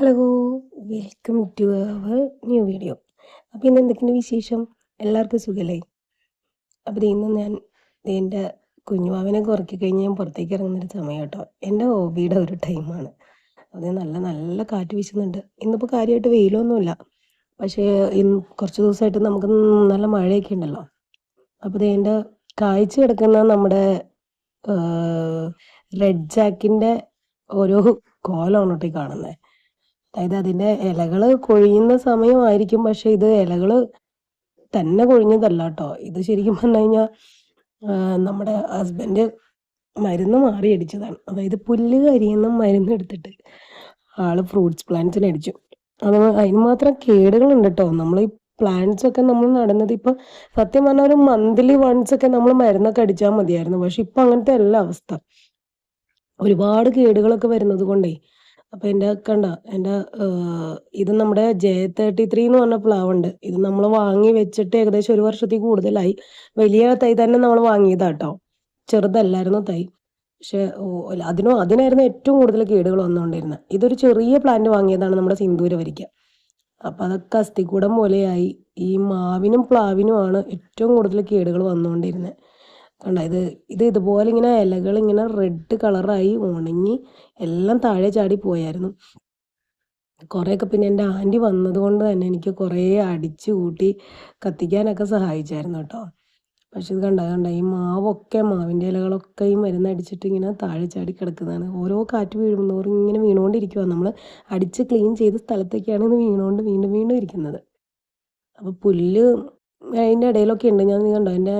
Hello welcome to our new video അപ്പോൾ ഇന്ന് എന്തൊക്കെയാണ് വിശേഷം? എല്ലാവർക്കും സുഖമല്ലേ അപ്പോൾ ഇന്ന് ഞാൻ എന്റെ കുഞ്ഞുമാവിനെ കുറക്കി കഴിഞ്ഞ് ഞാൻ പുറത്തേക്ക് ഇറങ്ങുന്നൊരു സമയം കേട്ടോ. എന്റെ ഹോബിയുടെ ഒരു ടൈമാണ്. അത് നല്ല നല്ല കാറ്റ് വീശുന്നുണ്ട്. ഇന്നിപ്പോൾ കാര്യമായിട്ട് വെയിലൊന്നുമില്ല. പക്ഷേ ഇന്ന് കുറച്ച് ദിവസമായിട്ട് നമുക്ക് നല്ല മഴയൊക്കെ ഉണ്ടല്ലോ. അപ്പോൾ ദേ എന്റെ കാഴ്ച കിടക്കുന്ന നമ്മുടെ റെഡ് ജാക്കിന്റെ ഓരോ കോലമാണ് കേട്ടോ ഈ കാണുന്നത് അതായത് അതിന്റെ ഇലകൾ കൊഴിയുന്ന സമയമായിരിക്കും. പക്ഷെ ഇത് ഇലകൾ തന്നെ കൊഴിഞ്ഞതല്ല കേട്ടോ. ഇത് ശരിക്കും പറഞ്ഞു കഴിഞ്ഞാൽ നമ്മുടെ ഹസ്ബൻഡ് മരുന്ന് മാറി അടിച്ചതാണ്. അതായത് പുല്ല് കരിയുന്ന മരുന്ന് എടുത്തിട്ട് ആൾ ഫ്രൂട്ട്സ് പ്ലാന്റ്സിന് അടിച്ചു. അത് അതിന് മാത്രം കേടുകളുണ്ട് കേട്ടോ. നമ്മൾ ഈ പ്ലാന്റ്സ് ഒക്കെ നമ്മൾ നടന്നത് ഇപ്പൊ സത്യം പറഞ്ഞാൽ ഒരു മന്ത്ലി വൺസ് ഒക്കെ നമ്മൾ മരുന്നൊക്കെ അടിച്ചാൽ മതിയായിരുന്നു. പക്ഷെ ഇപ്പൊ അങ്ങനത്തെ അല്ല അവസ്ഥ. ഒരുപാട് കേടുകളൊക്കെ വരുന്നത് കൊണ്ടേ അപ്പൊ എന്റെ കണ്ട എന്റെ ഇത് നമ്മുടെ ജെ തേർട്ടി ത്രീ എന്ന് പറഞ്ഞ പ്ലാവ് ഉണ്ട് ഇത് നമ്മൾ വാങ്ങി വെച്ചിട്ട് ഏകദേശം ഒരു വർഷത്തിൽ കൂടുതലായി. വലിയ തൈ തന്നെ നമ്മൾ വാങ്ങിയതാട്ടോ. ചെറുതല്ലായിരുന്നു തൈ. പക്ഷെ അതിനോ അതിനായിരുന്നു ഏറ്റവും കൂടുതൽ കേടുകൾ വന്നുകൊണ്ടിരുന്നത്. ഇതൊരു ചെറിയ പ്ലാന്റ് വാങ്ങിയതാണ് നമ്മുടെ സിന്ദൂര വരിക്ക. അപ്പൊ അതൊക്കെ അസ്ഥികൂടം പോലെയായി. ഈ മാവിനും പ്ലാവിനുമാണ് ഏറ്റവും കൂടുതൽ കേടുകൾ വന്നുകൊണ്ടിരുന്നത്. കണ്ട? ഇത് ഇത് ഇതുപോലെ ഇങ്ങനെ ഇലകൾ ഇങ്ങനെ റെഡ് കളറായി ഉണങ്ങി എല്ലാം താഴെ ചാടി പോയായിരുന്നു. കുറേയൊക്കെ പിന്നെ എന്റെ ആന്റി വന്നതുകൊണ്ട് തന്നെ എനിക്ക് കുറേ അടിച്ച് കൂട്ടി കത്തിക്കാനൊക്കെ സഹായിച്ചായിരുന്നു കേട്ടോ. പക്ഷെ ഇത് കണ്ട കണ്ട? ഈ മാവൊക്കെ മാവിന്റെ ഇലകളൊക്കെ ഈ മരുന്ന് അടിച്ചിട്ട് ഇങ്ങനെ താഴെ ചാടി കിടക്കുന്നതാണ്. ഓരോ കാറ്റ് വീഴുന്നോറും ഇങ്ങനെ വീണുകൊണ്ടിരിക്കുക നമ്മൾ അടിച്ച് ക്ലീൻ ചെയ്ത സ്ഥലത്തേക്കാണ് ഇത് വീണുകൊണ്ട് വീണ്ടും വീണ്ടും ഇരിക്കുന്നത്. അപ്പോൾ പുല്ല് അതിന്റെ ഇടയിലൊക്കെ ഉണ്ട്. ഞാൻ കണ്ടോ? എന്റെ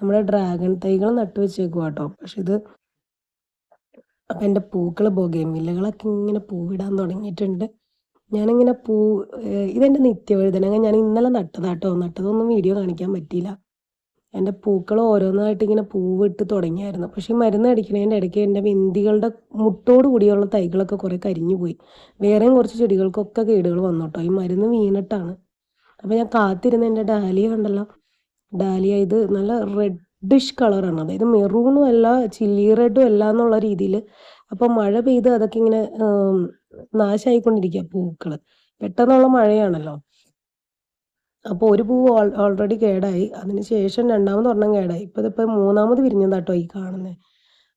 നമ്മുടെ ഡ്രാഗൺ തൈകൾ നട്ടു വെച്ചേക്കുക കേട്ടോ പക്ഷെ ഇത് അപ്പം എന്റെ പൂക്കൾ ബൊഗേമില്ലകളൊക്കെ ഇങ്ങനെ പൂവിടാൻ തുടങ്ങിയിട്ടുണ്ട്. ഞാനിങ്ങനെ പൂ ഇതെന്റെ നിത്യവഴുതനങ്ങ ഞാൻ ഇന്നലെ നട്ടതാട്ടോ നട്ടതൊന്നും വീഡിയോ കാണിക്കാൻ പറ്റിയില്ല. എന്റെ പൂക്കൾ ഓരോന്നായിട്ട് ഇങ്ങനെ പൂവിട്ട് തുടങ്ങിയായിരുന്നു. പക്ഷേ ഈ മരുന്ന് അടിക്കണതിന്റെ ഇടയ്ക്ക് എന്റെ വിന്തികളുടെ മുട്ടോട് കൂടിയുള്ള തൈകളൊക്കെ കുറേ കരിഞ്ഞു പോയി. വേറെയും കുറച്ച് ചെടികൾക്കൊക്കെ കേടുകൾ വന്നു കേട്ടോ ഈ മരുന്ന് വീണിട്ടാണ്. അപ്പോൾ ഞാൻ കാത്തിരുന്ന എന്റെ ഡാലിയ കണ്ടല്ലോ. ഡാലിയ ഇത് നല്ല റെഡിഷ് കളറാണ് അതായത് മെറൂണും അല്ല ചില്ലി റെഡും അല്ല എന്നുള്ള രീതിയിൽ അപ്പോൾ മഴ പെയ്ത് അതൊക്കെ ഇങ്ങനെ നാശമായിക്കൊണ്ടിരിക്കുക പൂക്കൾ പെട്ടെന്നുള്ള മഴയാണല്ലോ. അപ്പോൾ ഒരു പൂവ് ഓൾറെഡി കേടായി. അതിന് ശേഷം രണ്ടാമത് ഒരെണ്ണം കേടായി. ഇപ്പോൾ ഇതിപ്പോൾ മൂന്നാമത് വിരിഞ്ഞതാട്ടോ ഈ കാണുന്നത്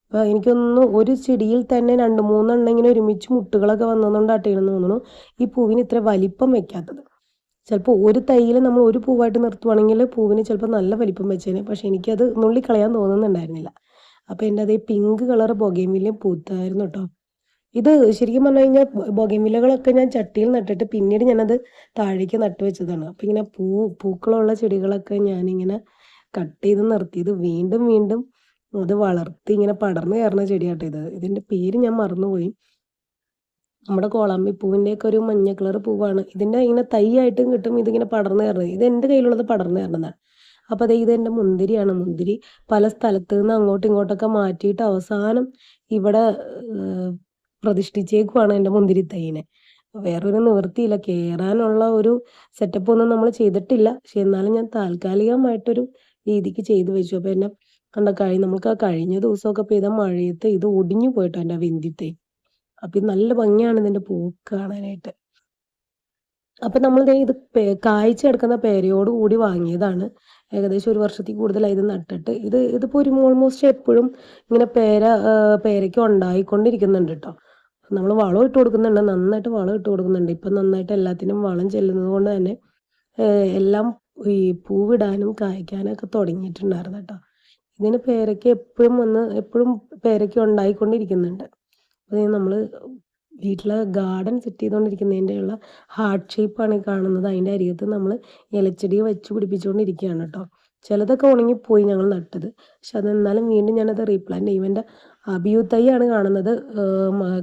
അപ്പോൾ എനിക്കൊന്ന് ഒരു ചെടിയിൽ തന്നെ രണ്ട് മൂന്നെണ്ണം ഇങ്ങനെ ഒരുമിച്ച് മുട്ടുകളൊക്കെ വന്നതുകൊണ്ടാട്ടിരുന്നു തോന്നുന്നു. ഈ പൂവിന് ഇത്ര വലിപ്പം വെക്കാത്തത്. ചിലപ്പോൾ ഒരു തൈയിൽ നമ്മൾ ഒരു പൂവായിട്ട് നിർത്തുവാണെങ്കിൽ പൂവിന് ചിലപ്പോൾ നല്ല വലിപ്പം വെച്ചേനെ. പക്ഷെ എനിക്കത് നുള്ളിക്കളയാൻ തോന്നുന്നുണ്ടായിരുന്നില്ല. അപ്പോൾ എന്റെ അതേ പിങ്ക് കളർ ബൊഗേമില്ല പൂത്തായിരുന്നു കേട്ടോ. ഇത് ശരിക്കും പറഞ്ഞു കഴിഞ്ഞാൽ ബൊഗേമിലകളൊക്കെ ഞാൻ ചട്ടിയിൽ നട്ടിട്ട് പിന്നീട് ഞാനത് താഴേക്ക് നട്ടു വെച്ചതാണ്. അപ്പോൾ ഇങ്ങനെ പൂ പൂക്കളുള്ള ചെടികളൊക്കെ ഞാനിങ്ങനെ കട്ട് ചെയ്ത് നിർത്തിയത് വീണ്ടും വീണ്ടും അത് വളർത്തി ഇങ്ങനെ പടർന്നു കയറുന്ന ചെടിയാട്ടോ ഇത്. ഇതിന്റെ പേര് ഞാൻ മറന്നുപോയി. നമ്മുടെ കോളാമ്പി പൂവിന്റെയൊക്കെ ഒരു മഞ്ഞ കളർ പൂവാണ്. ഇതിന്റെ ഇങ്ങനെ തൈ ആയിട്ടും കിട്ടും. ഇതിങ്ങനെ പടർന്നു കയറുന്നത്. ഇത് എന്റെ കയ്യിലുള്ളത് പടർന്നു കയറുന്നതാണ്. അപ്പോൾ അതെ ഇത് എന്റെ മുന്തിരിയാണ്. മുന്തിരി പല സ്ഥലത്ത് നിന്ന് അങ്ങോട്ടും ഇങ്ങോട്ടൊക്കെ മാറ്റിയിട്ട് അവസാനം ഇവിടെ പ്രതിഷ്ഠിച്ചേക്കുവാണ് എന്റെ മുന്തിരി തൈനെ. വേറൊരു നിവൃത്തിയില്ല. കയറാനുള്ള ഒരു സെറ്റപ്പ് ഒന്നും നമ്മൾ ചെയ്തിട്ടില്ല. പക്ഷെ എന്നാലും ഞാൻ താൽക്കാലികമായിട്ടൊരു രീതിക്ക് ചെയ്തു വെച്ചു. അപ്പോൾ എന്നെ കണ്ട കഴി നമുക്ക് ആ കഴിഞ്ഞ ദിവസമൊക്കെ പെയ്ത മഴയത്ത് ഇത് ഒടിഞ്ഞു പോയിട്ടോ എന്റെ വിന്തിത്തൈ അപ്പൊ നല്ല ഭംഗിയാണ് ഇതിന്റെ പൂക്ക് കാണാനായിട്ട്. അപ്പൊ നമ്മൾ ഇത് കായ്ച്ചു കിടക്കുന്ന പേരയോട് കൂടി വാങ്ങിയതാണ്. ഏകദേശം ഒരു വർഷത്തിൽ കൂടുതലായി ഇത് നട്ടിട്ട്. ഇത് ഇതിപ്പോ ഒരു ഓൾമോസ്റ്റ് എപ്പോഴും ഇങ്ങനെ പേര പേരയ്ക്ക് ഉണ്ടായിക്കൊണ്ടിരിക്കുന്നുണ്ട് കേട്ടോ നമ്മൾ വളം ഇട്ട് കൊടുക്കുന്നുണ്ട്. നന്നായിട്ട് വളം ഇട്ട് കൊടുക്കുന്നുണ്ട്. ഇപ്പൊ നന്നായിട്ട് എല്ലാത്തിനും വളം ചെല്ലുന്നത് കൊണ്ട് തന്നെ എല്ലാം ഈ പൂവിടാനും കായ്ക്കാനും ഒക്കെ തുടങ്ങിയിട്ടുണ്ടായിരുന്നു കേട്ടോ ഇതിന് പേരയ്ക്ക് എപ്പോഴും വന്ന് എപ്പോഴും പേരയ്ക്ക് ഉണ്ടായിക്കൊണ്ടിരിക്കുന്നുണ്ട്. അത് നമ്മൾ വീട്ടിലെ ഗാർഡൻ സെറ്റ് ചെയ്തുകൊണ്ടിരിക്കുന്നതിന്റെയുള്ള ഹാർട്ട് ഷേപ്പാണ് കാണുന്നത്. അതിന്റെ അരികത്ത് നമ്മൾ ഇലച്ചെടി വെച്ച് പിടിപ്പിച്ചുകൊണ്ടിരിക്കുകയാണ് കേട്ടോ ചിലതൊക്കെ ഉണങ്ങിപ്പോയി ഞങ്ങൾ നട്ടത്. പക്ഷെ അതെന്നാലും വീണ്ടും ഞാനത് റീപ്ലാന്റ് ചെയ്യും. എന്റെ അബിയു തൈയാണ് കാണുന്നത്.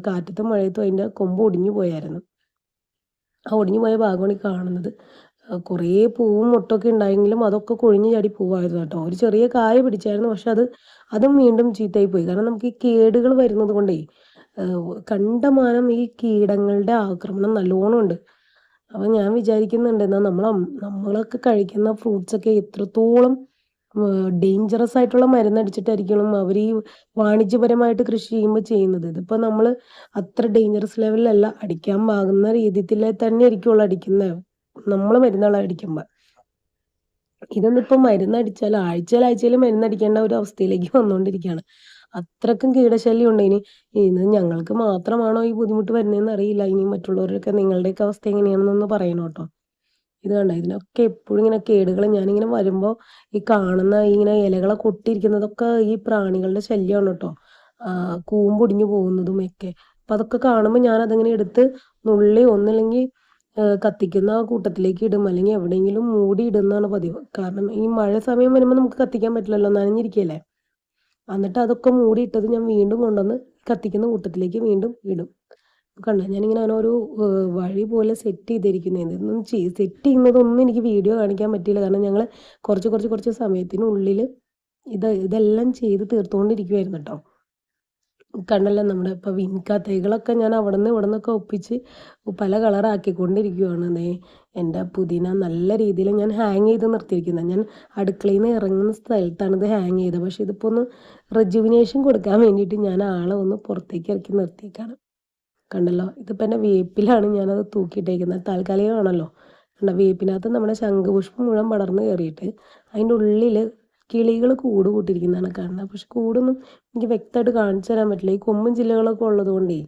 കാറ്റത്തും മഴയത്തും അതിന്റെ കൊമ്പ് ഒടിഞ്ഞു പോയായിരുന്നു. ആ ഒടിഞ്ഞു പോയ ഭാഗമാണ് ഈ കാണുന്നത്. കുറേ പൂവും മുട്ടൊക്കെ ഉണ്ടായെങ്കിലും അതൊക്കെ കൊഴിഞ്ഞു ചാടി പോവായിരുന്നു കേട്ടോ ഒരു ചെറിയ കായ പിടിച്ചായിരുന്നു. പക്ഷെ അത് അതും വീണ്ടും ചീത്തയായി പോയി. കാരണം നമുക്ക് ഈ കേടുകൾ വരുന്നത് കൊണ്ടേ കണ്ടമാനം ഈ കീടങ്ങളുടെ ആക്രമണം നല്ലോണം ഉണ്ട്. അപ്പം ഞാൻ വിചാരിക്കുന്നുണ്ട് എന്നാൽ നമ്മൾ നമ്മളൊക്കെ കഴിക്കുന്ന ഫ്രൂട്ട്സ് ഒക്കെ എത്രത്തോളം ഡേഞ്ചറസ് ആയിട്ടുള്ള മരുന്നടിച്ചിട്ടായിരിക്കണം അവർ ഈ വാണിജ്യപരമായിട്ട് കൃഷി ചെയ്യുമ്പോൾ ചെയ്യുന്നത്. ഇതിപ്പോൾ നമ്മൾ അത്ര ഡേഞ്ചറസ് ലെവലിലല്ല അടിക്കാൻ പാകുന്ന രീതിയിൽ തന്നെ ആയിരിക്കുള്ളൂ അടിക്കുന്നത് നമ്മൾ മരുന്നുകൾ അടിക്കുമ്പോൾ ഇതൊന്നിപ്പോ ഇപ്പം മരുന്നടിച്ചാൽ ആഴ്ചയിൽ ആഴ്ചയിൽ മരുന്നടിക്കേണ്ട ഒരു അവസ്ഥയിലേക്ക് വന്നുകൊണ്ടിരിക്കുകയാണ് അത്രക്കും കീടശല്യം ഉണ്ട് ഇനി ഇത് ഞങ്ങൾക്ക് മാത്രമാണോ ഈ ബുദ്ധിമുട്ട് വരുന്നതെന്ന് അറിയില്ല. ഇനി മറ്റുള്ളവരൊക്കെ നിങ്ങളുടെയൊക്കെ അവസ്ഥ എങ്ങനെയാണെന്നൊന്ന് പറയണം കേട്ടോ. ഇത് കണ്ട? ഇതിനൊക്കെ എപ്പോഴും ഇങ്ങനെ കേടുകൾ ഞാനിങ്ങനെ വരുമ്പോൾ ഈ കാണുന്ന ഇങ്ങനെ ഇലകളെ കൊട്ടിയിരിക്കുന്നതൊക്കെ ഈ പ്രാണികളുടെ ശല്യമാണ് കേട്ടോ. കൂമ്പൊടിഞ്ഞു പോകുന്നതും ഒക്കെ. അപ്പം അതൊക്കെ കാണുമ്പോൾ ഞാൻ അതിങ്ങനെ എടുത്ത് നുള്ളി ഒന്നില്ലെങ്കിൽ കത്തിക്കുന്ന കൂട്ടത്തിലേക്ക് ഇടും. അല്ലെങ്കിൽ എവിടെയെങ്കിലും മൂടി ഇടുന്നതാണ് പതിവ്. കാരണം ഈ മഴ സമയം വരുമ്പോൾ നമുക്ക് കത്തിക്കാൻ പറ്റില്ലല്ലോ. നനഞ്ഞിരിക്കല്ലേ എന്നിട്ട് അതൊക്കെ മൂടിയിട്ടത് ഞാൻ വീണ്ടും കൊണ്ടുവന്ന് കത്തിക്കുന്ന കൂട്ടത്തിലേക്ക് വീണ്ടും ഇടും. കണ്ട? ഞാനിങ്ങനെ അങ്ങനെ ഒരു വഴി പോലെ സെറ്റ് ചെയ്തിരിക്കുന്നത് ഇതൊന്നും സെറ്റ് ചെയ്യുന്നതൊന്നും എനിക്ക് വീഡിയോ കാണിക്കാൻ പറ്റിയില്ല. കാരണം ഞങ്ങൾ കുറച്ച് കുറച്ച് കുറച്ച് സമയത്തിനുള്ളിൽ ഇത് ഇതെല്ലാം ചെയ്ത് തീർത്തുകൊണ്ടിരിക്കുമായിരുന്നു കേട്ടോ. കണ്ടല്ലോ നമ്മുടെ ഇപ്പൊ വിൻക തൈകളൊക്കെ ഞാൻ അവിടെ നിന്ന് ഇവിടെ നിന്നൊക്കെ ഒപ്പിച്ച് പല കളറാക്കിക്കൊണ്ടിരിക്കുകയാണ് ദേ എന്റെ പുതിന നല്ല രീതിയിൽ ഞാൻ ഹാങ് ചെയ്ത് നിർത്തിയിരിക്കുന്നത് ഞാൻ അടുക്കളയിൽ നിന്ന് ഇറങ്ങുന്ന സ്ഥലത്താണ് ഇത് ഹാങ് ചെയ്തത്. പക്ഷേ ഇതിപ്പോൾ ഒന്ന് റെജുവിനേഷൻ കൊടുക്കാൻ വേണ്ടിയിട്ട് ഞാൻ ആളെ ഒന്ന് പുറത്തേക്ക് ഇറക്കി നിർത്തിയേക്കാണ്. കണ്ടല്ലോ? ഇതിപ്പോൾ എന്റെ വേപ്പിലാണ് ഞാനത് തൂക്കിയിട്ടേക്കുന്നത്. താൽക്കാലികമാണല്ലോ. കണ്ട? വേപ്പിനകത്ത് നമ്മുടെ ശംഖുപുഷ്പം മുഴുവൻ പടർന്ന് കയറിയിട്ട് അതിന്റെ ഉള്ളിൽ കിളികൾ കൂട് കൂട്ടിയിരിക്കുന്നതാണ് കാണുന്നത്. പക്ഷെ കൂടൊന്നും എനിക്ക് വ്യക്തമായിട്ട് കാണിച്ചു തരാൻ പറ്റില്ല. ഈ കൊമ്പും ജില്ലകളൊക്കെ ഉള്ളത് കൊണ്ടേ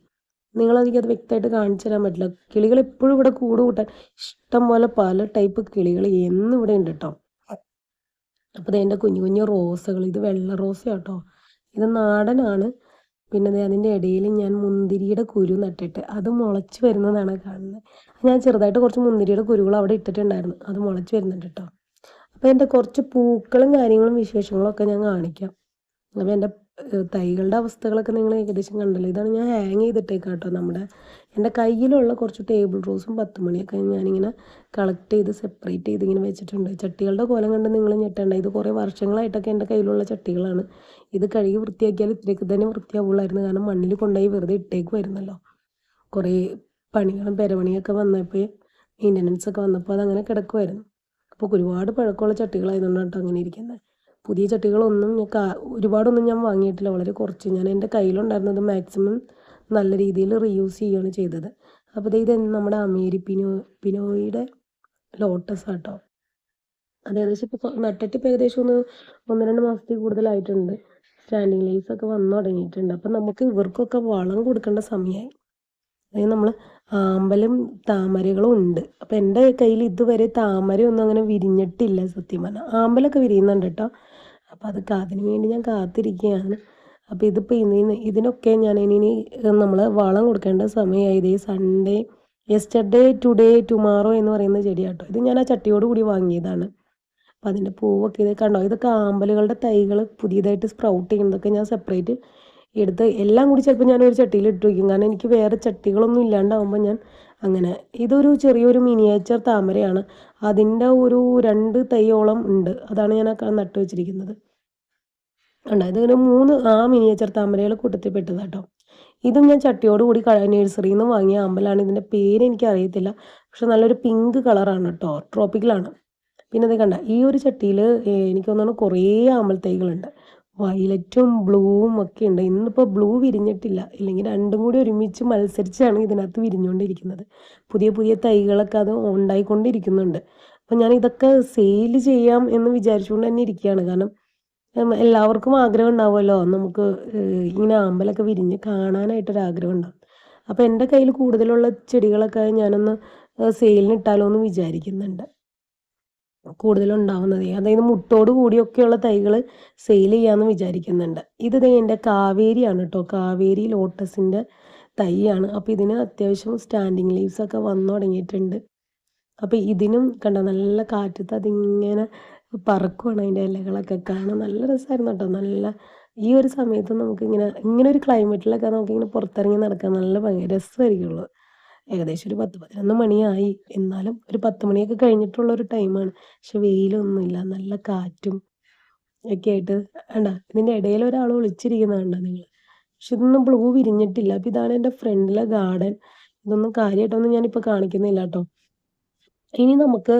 നിങ്ങളെനിക്കത് വ്യക്തമായിട്ട് കാണിച്ചു തരാൻ പറ്റില്ല. കിളികൾ എപ്പോഴും ഇവിടെ കൂട് കൂട്ടാൻ ഇഷ്ടം പോലെ പല ടൈപ്പ് കിളികൾ എന്നും ഇവിടെ ഉണ്ട് കേട്ടോ. അപ്പോൾ ഇതിന്റെ കുഞ്ഞു കുഞ്ഞു റോസകൾ. ഇത് വെള്ള റോസ കേട്ടോ. ഇത് നാടനാണ്. പിന്നെ അതിന്റെ ഇടയിൽ ഞാൻ മുന്തിരിയുടെ കുരു നട്ടിട്ട് അത് മുളച്ച് വരുന്നതാണ് കാണുന്നത്. ഞാൻ ചെറുതായിട്ട് കുറച്ച് മുന്തിരിയുടെ കുരുകൾ അവിടെ ഇട്ടിട്ടുണ്ടായിരുന്നു. അത് മുളച്ച് വരുന്നുണ്ട് കേട്ടോ. അപ്പോൾ എന്റെ കുറച്ച് പൂക്കളും കാര്യങ്ങളും വിശേഷങ്ങളും ഒക്കെ ഞാൻ കാണിക്കാം. അപ്പോൾ എന്റെ തൈകളുടെ അവസ്ഥകളൊക്കെ നിങ്ങൾ ഏകദേശം കണ്ടല്ലോ. ഇതാണ് ഞാൻ ഹാങ് ചെയ്തിട്ടേക്കാം കേട്ടോ നമ്മുടെ എന്റെ കയ്യിലുള്ള കുറച്ച് ടേബിൾ റോസും പത്ത് മണിയൊക്കെ ഞാനിങ്ങനെ കളക്ട് ചെയ്ത് സെപ്പറേറ്റ് ചെയ്ത് ഇങ്ങനെ വെച്ചിട്ടുണ്ട്. ചട്ടികളുടെ കോലം കണ്ട് നിങ്ങൾ ഞെട്ടേണ്ട. ഇത് കുറേ വർഷങ്ങളായിട്ടൊക്കെ എന്റെ കയ്യിലുള്ള ചട്ടികളാണ്. ഇത് കഴുകി വൃത്തിയാക്കിയാൽ ഇത്രയൊക്കെ തന്നെ വൃത്തിയാവുള്ളായിരുന്നു. കാരണം മണ്ണിൽ കൊണ്ടുപോയി വെറുതെ ഇട്ടേക്കുമായിരുന്നല്ലോ കുറേ പണികളും പെരപണിയൊക്കെ വന്നപ്പോൾ മെയിന്റനൻസ് ഒക്കെ വന്നപ്പോൾ അതങ്ങനെ കിടക്കുമായിരുന്നു അപ്പോൾ ഒരുപാട് പഴക്കമുള്ള ചട്ടികളായതുകൊണ്ടാണ് കേട്ടോ അങ്ങനെ ഇരിക്കുന്നത് പുതിയ ചട്ടികളൊന്നും ഞാൻ ഒരുപാടൊന്നും ഞാൻ വാങ്ങിയിട്ടില്ല. വളരെ കുറച്ച്. ഞാൻ എന്റെ കയ്യിലുണ്ടായിരുന്നത് മാക്സിമം നല്ല രീതിയിൽ റീയൂസ് ചെയ്യുകയാണ് ചെയ്തത്. അപ്പോൾ ഇത് നമ്മുടെ അമേരി പിനോ പിനോയുടെ ലോട്ടസ് ആട്ടോ. അത് ഏകദേശം ഇപ്പോൾ നട്ടിട്ട് ഇപ്പോൾ ഏകദേശം ഒന്ന് ഒന്ന് രണ്ട് മാസത്തിൽ കൂടുതലായിട്ടുണ്ട്. സ്റ്റാൻഡിങ് ലീവ്സ് ഒക്കെ വന്നു തുടങ്ങിയിട്ടുണ്ട്. അപ്പം നമുക്ക് ഇവർക്കൊക്കെ വളം കൊടുക്കേണ്ട സമയമായി അതായത് നമ്മൾ ആമ്പലും താമരകളും ഉണ്ട്. അപ്പം എന്റെ കയ്യിൽ ഇതുവരെ താമരയൊന്നും അങ്ങനെ വിരിഞ്ഞിട്ടില്ല സത്യം പറഞ്ഞാൽ ആമ്പലൊക്കെ വിരിയുന്നുണ്ട് കേട്ടോ. അപ്പം അത് അതിന് വേണ്ടി ഞാൻ കാത്തിരിക്കുകയാണ്. അപ്പോൾ ഇതിപ്പോൾ ഇന്ന് ഇതിനൊക്കെ ഞാൻ ഇനി നമ്മൾ വളം കൊടുക്കേണ്ട സമയമായത് ഈ സൺഡേ യെസ്റ്റർഡേ ടുഡേ ടുമാറോ എന്ന് പറയുന്ന ചെടിയാട്ടോ. ഇത് ഞാൻ ആ ചട്ടിയോട് കൂടി വാങ്ങിയതാണ്. അപ്പം അതിന്റെ പൂവൊക്കെ ഇത് കണ്ടോ? ഇതൊക്കെ ആമ്പലുകളുടെ തൈകൾ പുതിയതായിട്ട് സ്പ്രൗട്ട് ചെയ്യുന്നതൊക്കെ ഞാൻ സെപ്പറേറ്റ് എടുത്ത് എല്ലാം കൂടി ചിലപ്പോൾ ഞാൻ ഒരു ചട്ടിയിൽ ഇട്ട് വയ്ക്കും കാരണം എനിക്ക് വേറെ ചട്ടികളൊന്നും ഇല്ലാണ്ടാവുമ്പോൾ ഞാൻ അങ്ങനെ ഇതൊരു ചെറിയൊരു മിനിയേച്ചർ താമരയാണ്. അതിന്റെ ഒരു രണ്ട് തൈയോളം ഉണ്ട്. അതാണ് ഞാൻ നട്ടു വെച്ചിരിക്കുന്നത്. ഉണ്ട് ഇതിങ്ങനെ മൂന്ന് ആ മിനിയേച്ചർ താമരകൾ കൂട്ടത്തിൽ പെട്ടതാട്ടോ ഇതും ഞാൻ ചട്ടിയോട് കൂടി നേഴ്സറിയിൽ നിന്ന് വാങ്ങിയ അമ്പലാണ്. ഇതിന്റെ പേര് എനിക്ക് അറിയത്തില്ല പക്ഷെ നല്ലൊരു പിങ്ക് കളറാണ് കേട്ടോ ട്രോപ്പിക്കലാണ് പിന്നെ അത് കണ്ട? ഈ ഒരു ചട്ടിയിൽ എനിക്ക് തോന്നുന്നു കുറേ ആമ്പൽ തൈകളുണ്ട്. വയലറ്റും ബ്ലൂവും ഒക്കെ ഉണ്ട്. ഇന്നിപ്പോൾ ബ്ലൂ വിരിഞ്ഞിട്ടില്ല. ഇല്ലെങ്കിൽ രണ്ടും കൂടി ഒരുമിച്ച് മത്സരിച്ചാണ് ഇതിനകത്ത് വിരിഞ്ഞുകൊണ്ടിരിക്കുന്നത്. പുതിയ പുതിയ തൈകളൊക്കെ അത് ഉണ്ടായിക്കൊണ്ടിരിക്കുന്നുണ്ട്. അപ്പം ഞാൻ ഇതൊക്കെ സെയിൽ ചെയ്യാം എന്ന് വിചാരിച്ചുകൊണ്ട് തന്നെ ഇരിക്കുകയാണ്. കാരണം എല്ലാവർക്കും ആഗ്രഹം ഉണ്ടാവുമല്ലോ. നമുക്ക് ഇങ്ങനെ ആമ്പലൊക്കെ വിരിഞ്ഞ് കാണാനായിട്ടൊരു ആഗ്രഹം ഉണ്ടാവും. അപ്പോൾ എന്റെ കയ്യിൽ കൂടുതലുള്ള ചെടികളൊക്കെ ഞാനൊന്ന് സെയിലിന് ഇട്ടാലോ എന്ന് വിചാരിക്കുന്നുണ്ട്. കൂടുതലുണ്ടാവുന്നത്. അതായത് മുട്ടോട് കൂടിയൊക്കെയുള്ള തൈകൾ സെയിൽ ചെയ്യാമെന്ന് വിചാരിക്കുന്നുണ്ട്. ഇത് എന്റെ കാവേരിയാണ് കേട്ടോ കാവേരി ലോട്ടസിന്റെ തൈയാണ്. അപ്പോൾ ഇതിന് അത്യാവശ്യം സ്റ്റാൻഡിങ് ലീവ്സ് ഒക്കെ വന്നു തുടങ്ങിയിട്ടുണ്ട്. അപ്പോൾ ഇതിനും കണ്ട നല്ല കാറ്റത്ത് അതിങ്ങനെ പറക്കുവാണ് അതിന്റെ ഇലകളൊക്കെ. കാണാൻ നല്ല രസമായിരുന്നു കേട്ടോ നല്ല ഈ ഒരു സമയത്ത് നമുക്കിങ്ങനെ ഇങ്ങനെ ഒരു ക്ലൈമറ്റിലൊക്കെ നമുക്കിങ്ങനെ പുറത്തിറങ്ങി നടക്കാൻ നല്ല ഭയങ്കര രസമായിരിക്കുള്ളൂ ഏകദേശം ഒരു പത്ത് പതിനൊന്ന് മണിയായി. എന്നാലും ഒരു പത്ത് മണിയൊക്കെ കഴിഞ്ഞിട്ടുള്ള ഒരു ടൈമാണ് പക്ഷെ വെയിലൊന്നുമില്ല. നല്ല കാറ്റും ഒക്കെ ആയിട്ട്. വേണ്ട ഇതിന്റെ ഇടയിൽ ഒരാൾ ഒളിച്ചിരിക്കുന്നതാണ്ട നിങ്ങൾ പക്ഷെ ഇതൊന്നും ബ്ലൂ വിരിഞ്ഞിട്ടില്ല. അപ്പം ഇതാണ് എന്റെ ഫ്രണ്ടിലെ ഗാർഡൻ ഇതൊന്നും കാര്യമായിട്ടൊന്നും ഞാനിപ്പോൾ കാണിക്കുന്നില്ല കേട്ടോ ഇനി നമുക്ക്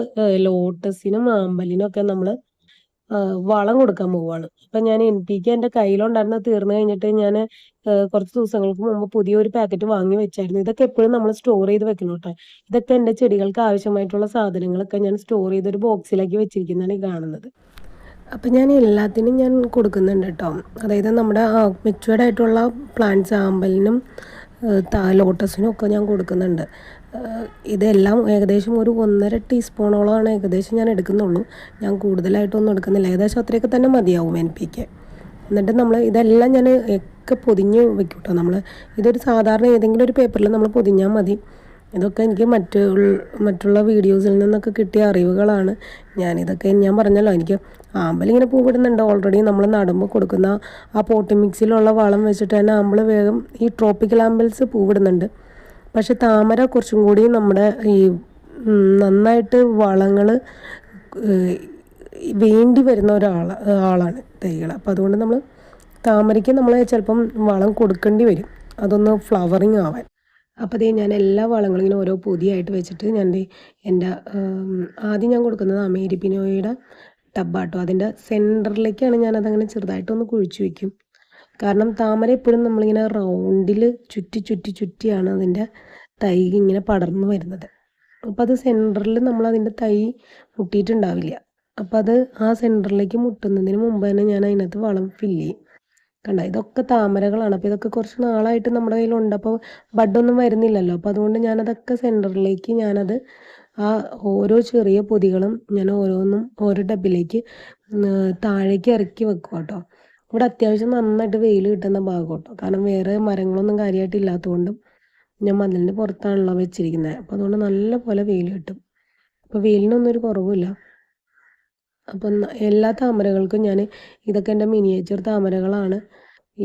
ലോട്ടസിനും ആമ്പലിനും ഒക്കെ നമ്മൾ വളം കൊടുക്കാൻ പോവുകയാണ് അപ്പം ഞാൻ എൻ പി കെ എന്റെ കയ്യിലുണ്ടായിരുന്നത് തീർന്നു കഴിഞ്ഞിട്ട് ഞാൻ കുറച്ച് ദിവസങ്ങൾക്ക് മുമ്പ് പുതിയൊരു പാക്കറ്റ് വാങ്ങി വെച്ചായിരുന്നു. ഇതൊക്കെ എപ്പോഴും നമ്മൾ സ്റ്റോർ ചെയ്ത് വെക്കണം കേട്ടോ ഇതൊക്കെ എന്റെ ചെടികൾക്ക് ആവശ്യമായിട്ടുള്ള സാധനങ്ങളൊക്കെ ഞാൻ സ്റ്റോർ ചെയ്തൊരു ബോക്സിലാക്കി വെച്ചിരിക്കുന്നതാണ് ഈ കാണുന്നത്. അപ്പം ഞാൻ എല്ലാത്തിനും ഞാൻ കൊടുക്കുന്നുണ്ട് കേട്ടോ അതായത് നമ്മുടെ മെച്ചുവേർഡ് ആയിട്ടുള്ള പ്ലാന്റ്സ് ആമ്പലിനും ലോട്ടസിനും ഒക്കെ ഞാൻ കൊടുക്കുന്നുണ്ട്. ഇതെല്ലാം ഏകദേശം ഒരു ഒന്നര ടീസ്പൂണോളമാണ് ഏകദേശം ഞാൻ എടുക്കുന്നുള്ളൂ. ഞാൻ കൂടുതലായിട്ടൊന്നും എടുക്കുന്നില്ല. ഏകദേശം അത്രയൊക്കെ തന്നെ മതിയാവും എൻ പി എന്നിട്ട് നമ്മൾ ഇതെല്ലാം ഞാൻ ഒക്കെ പൊതിഞ്ഞ് വെക്കും കേട്ടോ നമ്മൾ ഇതൊരു സാധാരണ ഏതെങ്കിലും ഒരു പേപ്പറിൽ നമ്മൾ പൊതിഞ്ഞാൽ മതി. ഇതൊക്കെ എനിക്ക് മറ്റു മറ്റുള്ള വീഡിയോസിൽ നിന്നൊക്കെ കിട്ടിയ അറിവുകളാണ് ഞാനിതൊക്കെ. ഞാൻ പറഞ്ഞല്ലോ എനിക്ക് ആമ്പലിങ്ങനെ പൂവിടുന്നുണ്ട് ഓൾറെഡി നമ്മൾ നടുമ്പോൾ കൊടുക്കുന്ന ആ പോട്ടി മിക്സിലുള്ള വളം വെച്ചിട്ട് തന്നെ ആമ്പൽ വേഗം ഈ ട്രോപ്പിക്കൽ ആമ്പൽസ് പൂവിടുന്നുണ്ട്. പക്ഷെ താമര കുറച്ചും കൂടി നമ്മുടെ ഈ നന്നായിട്ട് വളങ്ങൾ വേണ്ടി വരുന്ന ഒരാൾ ആളാണ് തൈകൾ അപ്പോൾ അതുകൊണ്ട് നമ്മൾ താമരയ്ക്ക് നമ്മൾ ചിലപ്പം വളം കൊടുക്കേണ്ടി വരും. അതൊന്ന് ഫ്ലവറിങ് ആവാൻ. അപ്പോൾ ദേ ഞാൻ എല്ലാ വളങ്ങളും ഇങ്ങനെ ഓരോ പൊതിയായിട്ട് വെച്ചിട്ട് ഞാൻ എന്റെ ആദ്യം ഞാൻ കൊടുക്കുന്നത് അമേരിപ്പിനോയുടെ ടബ്ബാട്ടോ. അതിന്റെ സെന്ററിലേക്കാണ് ഞാനതങ്ങനെ ചെറുതായിട്ടൊന്ന് കുഴിച്ച് വയ്ക്കും കാരണം താമര എപ്പോഴും നമ്മളിങ്ങനെ റൗണ്ടിൽ ചുറ്റി ചുറ്റി ചുറ്റിയാണ് അതിന്റെ തൈ ഇങ്ങനെ പടർന്നു വരുന്നത്. അപ്പോൾ അത് സെന്ററിൽ നമ്മൾ അതിന്റെ തൈ മുട്ടിയിട്ടുണ്ടാവില്ല. അപ്പോൾ അത് ആ സെന്ററിലേക്ക് മുട്ടുന്നതിന് മുമ്പ് തന്നെ ഞാൻ അതിനകത്ത് വളം ഫില്ല് ചെയ്യും. കണ്ട? ഇതൊക്കെ താമരകളാണ്. അപ്പോൾ ഇതൊക്കെ കുറച്ച് നാളായിട്ട് നമ്മുടെ കയ്യിലുണ്ട്. അപ്പോൾ ബഡൊന്നും വരുന്നില്ലല്ലോ. അപ്പോൾ അതുകൊണ്ട് ഞാനതൊക്കെ സെന്ററിലേക്ക് ഞാനത് ആ ഓരോ ചെറിയ പൊതികളും ഞാൻ ഓരോന്നും ഓരോ ടബിലേക്ക് താഴേക്ക് ഇറക്കി വെക്കും കേട്ടോ. ഇവിടെ അത്യാവശ്യം നന്നായിട്ട് വെയിൽ കിട്ടുന്ന ഭാഗം കേട്ടോ. കാരണം വേറെ മരങ്ങളൊന്നും കാര്യമായിട്ട് ഇല്ലാത്തതുകൊണ്ടും ഞാൻ മതിലിന്റെ പുറത്താണല്ലോ വെച്ചിരിക്കുന്നത്. അപ്പോൾ അതുകൊണ്ട് നല്ല പോലെ വെയിൽ കിട്ടും. അപ്പോൾ വെയിലിനൊന്നും ഒരു കുറവുമില്ല. അപ്പം എല്ലാ താമരകൾക്കും ഞാൻ ഇതൊക്കെ എന്റെ മിനിയേച്ചർ താമരകളാണ്.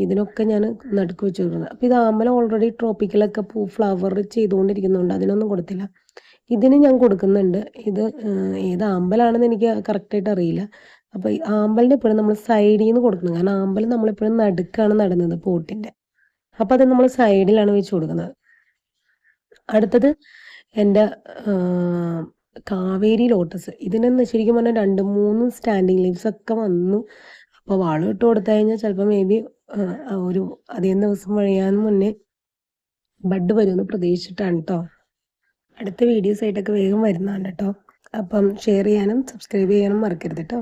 ഇതിനൊക്കെ ഞാൻ നടുക്ക് വെച്ചിട്ടുണ്ട് അപ്പം ഇത് ആമ്പല ഓൾറെഡി ട്രോപ്പിക്കലൊക്കെ പൂ ഫ്ലവർ ചെയ്തുകൊണ്ടിരിക്കുന്നുണ്ട്. അതിനൊന്നും കൊടുത്തില്ല. ഇതിന് ഞാൻ കൊടുക്കുന്നുണ്ട്. ഇത് ഏത് ആമ്പലാണെന്ന് എനിക്ക് കറക്റ്റായിട്ട് അറിയില്ല. അപ്പോൾ ഈ ആമ്പലിന്റെ എപ്പോഴും നമ്മൾ സൈഡിൽ നിന്ന് കൊടുക്കണം. കാരണം ആമ്പൽ നമ്മളെപ്പോഴും നടുക്കാണ് നടുന്നത് പോട്ടിന്റെ അപ്പോൾ അത് നമ്മൾ സൈഡിലാണ് വെച്ച് കൊടുക്കുന്നത്. അടുത്തത് എന്റെ കാവേരി ലോട്ടസ്. ഇതിനെന്ന് ശരിക്കും പറഞ്ഞാൽ രണ്ട് മൂന്ന് സ്റ്റാൻഡിങ് ലീവ്സ് ഒക്കെ വന്നു. അപ്പോൾ വാൾ ഇട്ട് കൊടുത്തു കഴിഞ്ഞാൽ ചിലപ്പോൾ മേ ബി ഒരു അധികം ദിവസം വഴിയാൻ മുന്നേ ബഡ് വരുമെന്ന് പ്രതീക്ഷിച്ചിട്ടാണ് കേട്ടോ അടുത്ത വീഡിയോസ് ആയിട്ടൊക്കെ വേഗം വരുന്നതാണ് കേട്ടോ അപ്പം ഷെയർ ചെയ്യാനും സബ്സ്ക്രൈബ് ചെയ്യാനും മറക്കരുത് കേട്ടോ